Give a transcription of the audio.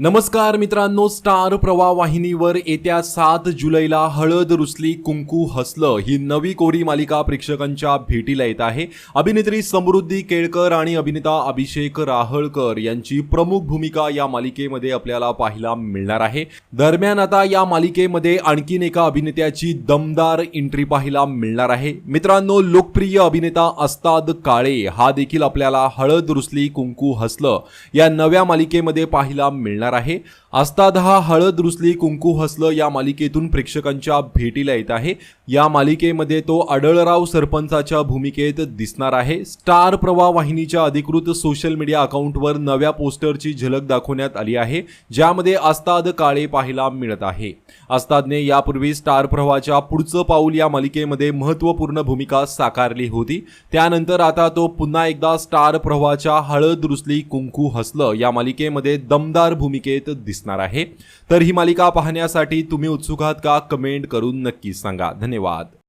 नमस्कार मित्रांनो स्टार प्रवाह वाहिनीवर येत्या सात जुलैला हळद रुसली कुंकू हसलं ही नवी कोरी मालिका प्रेक्षकांच्या भेटीला येत आहे. अभिनेत्री समृद्धी केळकर आणि अभिनेता अभिषेक राहळकर यांची प्रमुख भूमिका या मालिकेमध्ये आपल्याला पाहायला मिळणार आहे. दरम्यान आता या मालिकेमध्ये आणखीन एका अभिनेत्याची दमदार एंट्री पाहायला मिळणार आहे. मित्रांनो लोकप्रिय अभिनेता अस्ताद काळे हा देखील आपल्याला हळद रुसली कुंकू हसलं या नव्या मालिकेमध्ये पाहायला मिळणार आहे. अस्ताद हा हळद रुसली कुंकू हसलं या मालिकेतून प्रेक्षकांच्या भेटीला येत आहे. या मालिकेमध्ये तो आडळराव सरपंचाच्या भूमिकेत दिसणार आहे. स्टार प्रवाह वाहिनीच्या अधिकृत सोशल मीडिया अकाउंटवर नव्या पोस्टरची झलक दाखवण्यात आली आहे ज्यामध्ये आस्ताद काळे पाहायला मिळत आहे. आस्तादने यापूर्वी स्टार प्रवाहाच्या पुढचं पाऊल या मालिकेमध्ये महत्त्वपूर्ण भूमिका साकारली होती. त्यानंतर आता तो पुन्हा एकदा स्टार प्रवाहाच्या हळद रुसली कुंकू हसलं या मालिकेमध्ये दमदार भूमिकेत दिसणार आहे. तर ही मालिका पाहण्यासाठी तुम्ही उत्सुक आहात का? कमेंट करून नक्की सांगा. धन्यवाद.